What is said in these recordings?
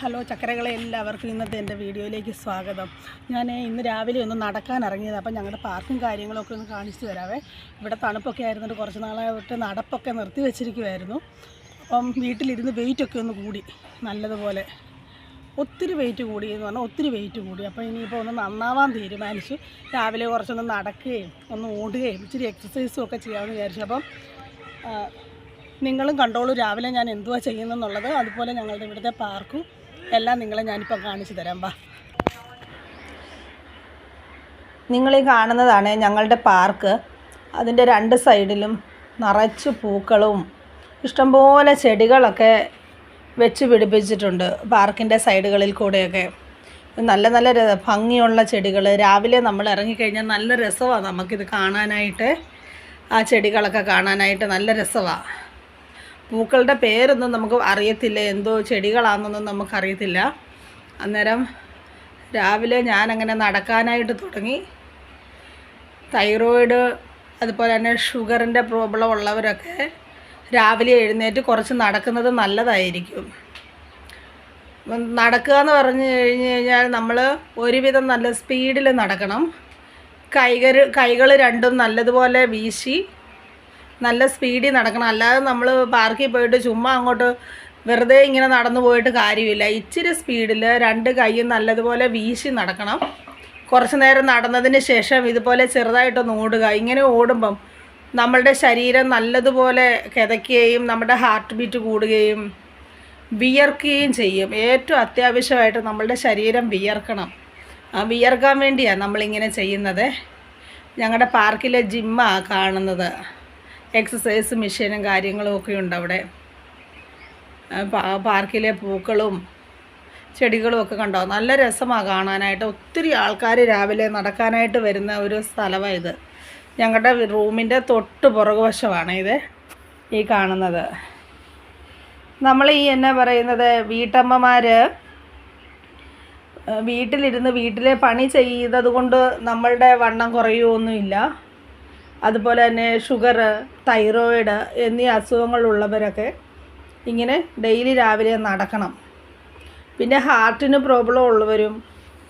Hello ചക്കരകളെ എല്ലാവർക്കും ഇന്നത്തെ എന്റെ വീഡിയോയിലേക്ക് സ്വാഗതം. ഞാൻ ഇന്ന് രാവിലെ ഒന്ന് നടക്കാൻ ഇറങ്ങിയത്. അപ്പം ഞങ്ങളുടെ പാർക്കും കാര്യങ്ങളൊക്കെ ഒന്ന് കാണിച്ചു തരാവേ. ഇവിടെ തണുപ്പൊക്കെ ആയിരുന്നിട്ട് കുറച്ച് നാളായിട്ട് നടപ്പൊക്കെ നിർത്തി വെച്ചിരിക്കുമായിരുന്നു അപ്പം വീട്ടിലിരുന്ന് വെയിറ്റൊക്കെ ഒന്ന് കൂടി. നല്ലതുപോലെ ഒത്തിരി വെയിറ്റ് കൂടി എന്ന് പറഞ്ഞാൽ ഒത്തിരി വെയിറ്റ് കൂടി. അപ്പോൾ ഇനിയിപ്പോൾ ഒന്ന് നന്നാവാൻ തീരുമാനിച്ചു. രാവിലെ കുറച്ചൊന്ന് നടക്കുകയും ഒന്ന് ഓടുകയും ഇച്ചിരി എക്സസൈസും ഒക്കെ ചെയ്യാമെന്ന് വിചാരിച്ചു. അപ്പം നിങ്ങളും കണ്ടോളൂ രാവിലെ ഞാൻ എന്തുവാ ചെയ്യുന്നെന്നുള്ളത് അതുപോലെ ഞങ്ങളുടെ ഇവിടുത്തെ പാർക്കും എല്ലാം നിങ്ങളെ ഞാനിപ്പോൾ കാണിച്ചു തരാം വാ. നിങ്ങളീ കാണുന്നതാണ് ഞങ്ങളുടെ പാർക്ക്. അതിന്റെ രണ്ട് സൈഡിലും നിറച്ച് പൂക്കളും ഇഷ്ടംപോലെ ചെടികളൊക്കെ വെച്ച് പിടിപ്പിച്ചിട്ടുണ്ട് പാർക്കിന്റെ സൈഡുകളിൽ കൂടെയൊക്കെ. നല്ല നല്ല ഭംഗിയുള്ള ചെടികൾ. രാവിലെ നമ്മൾ ഇറങ്ങിക്കഴിഞ്ഞാൽ നല്ല രസമാണ് നമുക്കിത് കാണാനായിട്ട്. ആ ചെടികളൊക്കെ കാണാനായിട്ട് നല്ല രസമാണ് പൂക്കളുടെ പേരൊന്നും നമുക്ക് അറിയത്തില്ല. എന്തോ ചെടികളാണെന്നൊന്നും നമുക്കറിയത്തില്ല. അന്നേരം രാവിലെ ഞാനങ്ങനെ നടക്കാനായിട്ട് തുടങ്ങി. തൈറോയിഡ് അതുപോലെ തന്നെ ഷുഗറിന്റെ പ്രോബ്ലം ഉള്ളവരൊക്കെ രാവിലെ എഴുന്നേറ്റ് കുറച്ച് നടക്കുന്നത് നല്ലതായിരിക്കും. നടക്കുക എന്ന് പറഞ്ഞു കഴിഞ്ഞ് കഴിഞ്ഞാൽ നമ്മൾ ഒരുവിധം നല്ല സ്പീഡിൽ നടക്കണം. കൈകൾ കൈകൾ രണ്ടും നല്ലതുപോലെ വീശി നല്ല സ്പീഡിൽ നടക്കണം. അല്ലാതെ നമ്മൾ പാർക്കിൽ പോയിട്ട് ചുമ്മാ അങ്ങോട്ട് വെറുതെ ഇങ്ങനെ നടന്നു പോയിട്ട് കാര്യമില്ല. ഇച്ചിരി സ്പീഡിൽ രണ്ട് കൈയും നല്ലതുപോലെ വീശി നടക്കണം. കുറച്ച് നേരം നടന്നതിന് ശേഷം ഇതുപോലെ ചെറുതായിട്ടൊന്ന് ഓടുക. ഇങ്ങനെ ഓടുമ്പം നമ്മളുടെ ശരീരം നല്ലതുപോലെ കിതയ്ക്കുകയും നമ്മുടെ ഹാർട്ട് ബീറ്റ് കൂടുകയും വിയർക്കുകയും ചെയ്യും. ഏറ്റവും അത്യാവശ്യമായിട്ട് നമ്മളുടെ ശരീരം വിയർക്കണം. ആ വിയർക്കാൻ വേണ്ടിയാണ് നമ്മളിങ്ങനെ ചെയ്യുന്നത്. ഞങ്ങളുടെ പാർക്കിലെ ജിമ്മാണ് കാണുന്നത്. എക്സസൈസ് മെഷീനും കാര്യങ്ങളും ഒക്കെ ഉണ്ട് അവിടെ. പാർക്കിലെ പൂക്കളും ചെടികളും ഒക്കെ കണ്ടോ? നല്ല രസമാണ് കാണാനായിട്ട്. ഒത്തിരി ആൾക്കാർ രാവിലെ നടക്കാനായിട്ട് വരുന്ന ഒരു സ്ഥലമാണ് ഇത്. ഞങ്ങളുടെ റൂമിന്റെ തൊട്ട് പുറകുവശമാണ് ഇത് ഈ കാണുന്നത്. നമ്മൾ ഈ എന്നാ പറയുന്നത് വീട്ടമ്മമാർ വീട്ടിലിരുന്ന് വീട്ടിലെ പണി ചെയ്തത് കൊണ്ട് നമ്മളുടെ വണ്ണം കുറയുമൊന്നുമില്ല അതുപോലെ തന്നെ ഷുഗർ തൈറോയിഡ് എന്നീ അസുഖങ്ങളുള്ളവരൊക്കെ ഇങ്ങനെ ഡെയിലി രാവിലെ നടക്കണം. പിന്നെ ഹാർട്ടിന് പ്രോബ്ലം ഉള്ളവരും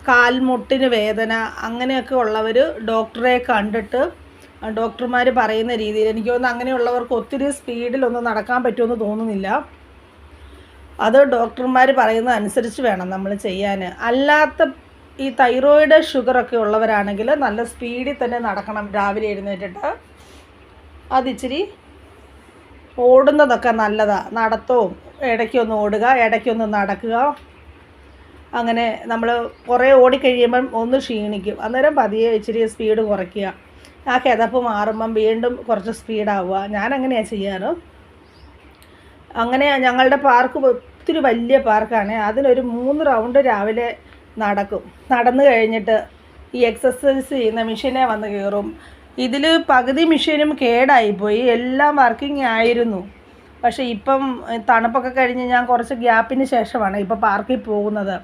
കാൽമുട്ടിന് വേദന അങ്ങനെയൊക്കെ ഉള്ളവർ ഡോക്ടറെ കണ്ടിട്ട് ഡോക്ടർമാർ പറയുന്ന രീതിയിൽ എനിക്ക് തോന്നുന്നു അങ്ങനെയുള്ളവർക്ക് ഒത്തിരി സ്പീഡിലൊന്നും നടക്കാൻ പറ്റുമെന്ന് തോന്നുന്നില്ല. അത് ഡോക്ടർമാർ പറയുന്നത് അനുസരിച്ച് വേണം നമ്മൾ ചെയ്യാൻ. അല്ലാത്ത ഈ തൈറോയിഡ് ഷുഗറൊക്കെ ഉള്ളവരാണെങ്കിൽ നല്ല സ്പീഡിൽ തന്നെ നടക്കണം. രാവിലെ എഴുന്നേറ്റിട്ട് അതിച്ചിരി ഓടുന്നതൊക്കെ നല്ലതാണ് നടത്തവും ഇടയ്ക്കൊന്ന് ഓടുക ഇടയ്ക്കൊന്ന് നടക്കുക. അങ്ങനെ നമ്മൾ കുറേ ഓടിക്കഴിയുമ്പം ഒന്ന് ക്ഷീണിക്കും. അന്നേരം പതിയെ ഇച്ചിരി സ്പീഡ് കുറയ്ക്കുക. ആ കിതപ്പ് മാറുമ്പം വീണ്ടും കുറച്ച് സ്പീഡാവുക. ഞാനങ്ങനെയാണ് ചെയ്യാറ്. അങ്ങനെ ഞങ്ങളുടെ പാർക്ക് ഒത്തിരി വലിയ പാർക്കാണ്. അതിനൊരു മൂന്ന് റൗണ്ട് രാവിലെ നടക്കും. നടന്നു കഴിഞ്ഞിട്ട് ഈ എക്സസൈസ് ചെയ്യുന്ന മെഷീനെ വന്ന് കയറും ഇതിൽ പകുതി മെഷീനും കേടായിപ്പോയി. എല്ലാം വർക്കിംഗ് ആയിരുന്നു. പക്ഷേ ഇപ്പം തണുപ്പൊക്കെ കഴിഞ്ഞ് ഞാൻ കുറച്ച് ഗ്യാപ്പിന് ശേഷമാണ് ഇപ്പോൾ പാർക്കിൽ പോകുന്നത്.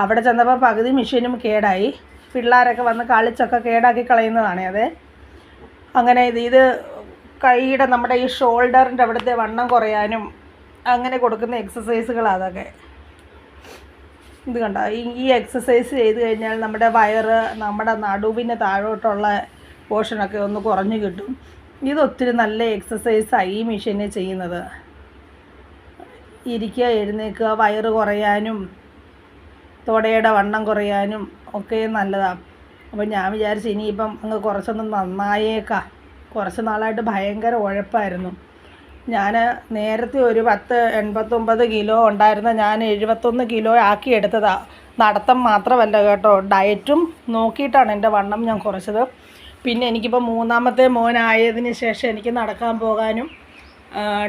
അവിടെ ചെന്നപ്പോൾ പകുതി മെഷീനും കേടായി. പിള്ളേരൊക്കെ വന്ന് കളിച്ചൊക്കെ കേടാക്കി കളയുന്നതാണ് അതെ. അങ്ങനെ ഇത് ഇത് കൈയുടെ നമ്മുടെ ഈ ഷോൾഡറിന്റെ അവിടുത്തെ വണ്ണം കുറയാനും അങ്ങനെ കൊടുക്കുന്ന എക്സസൈസുകളാണ് അതൊക്കെ. ഇത് കണ്ടോ? ഈ എക്സസൈസ് ചെയ്ത് കഴിഞ്ഞാൽ നമ്മുടെ വയറ് നമ്മുടെ നടുവിന് താഴോട്ടുള്ള പോർഷനൊക്കെ ഒന്ന് കുറഞ്ഞു കിട്ടും. ഇതൊത്തിരി നല്ല എക്സസൈസാണ് ഈ മെഷീനിൽ ചെയ്യുന്നത്. ഇരിക്കുക എഴുന്നേൽക്കുക വയറ് കുറയാനും തുടയുടെ വണ്ണം കുറയാനും ഒക്കെ നല്ലതാണ് അപ്പോൾ ഞാൻ വിചാരിച്ചു ഇനിയിപ്പം അങ്ങ് കുറച്ചൊന്ന് നന്നായേക്കാം. കുറച്ച് നാളായിട്ട് ഭയങ്കര ഉഴപ്പായിരുന്നു. ഞാൻ നേരത്തെ ഒരു പത്ത് എൺപത്തൊമ്പത് കിലോ ഉണ്ടായിരുന്ന ഞാൻ എഴുപത്തൊന്ന് കിലോ ആക്കി എടുത്തതാണ് നടത്തം മാത്രമല്ല കേട്ടോ. ഡയറ്റും നോക്കിയിട്ടാണ് എന്റെ വണ്ണം ഞാൻ കുറച്ചത്. പിന്നെ എനിക്കിപ്പോൾ മൂന്നാമത്തെ മോനായതിന് ശേഷം എനിക്ക് നടക്കാൻ പോകാനും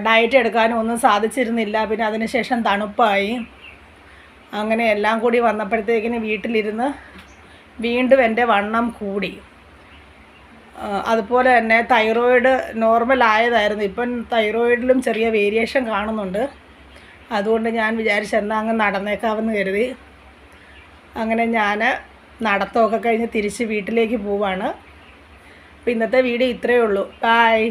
ഡയറ്റ് എടുക്കാനും ഒന്നും സാധിച്ചിരുന്നില്ല. പിന്നെ അതിന് ശേഷം തണുപ്പായി. അങ്ങനെ എല്ലാം കൂടി വന്നപ്പോഴത്തേക്കിന് വീട്ടിലിരുന്ന് വീണ്ടും എന്റെ വണ്ണം കൂടി. അതുപോലെ തന്നെ തൈറോയിഡ് നോർമൽ ആയതായിരുന്നു. ഇപ്പം തൈറോയിഡിലും ചെറിയ വേരിയേഷൻ കാണുന്നുണ്ട്. അതുകൊണ്ട് ഞാൻ വിചാരിച്ചു എന്നാൽ അങ്ങ് നടന്നേക്കാമെന്ന് കരുതി. അങ്ങനെ ഞാൻ നടത്തമൊക്കെ കഴിഞ്ഞ് തിരിച്ച് വീട്ടിലേക്ക് പോവാണ്. അപ്പോൾ ഇന്നത്തെ വീഡിയോ ഇത്രയേ ഉള്ളൂ. ബായ്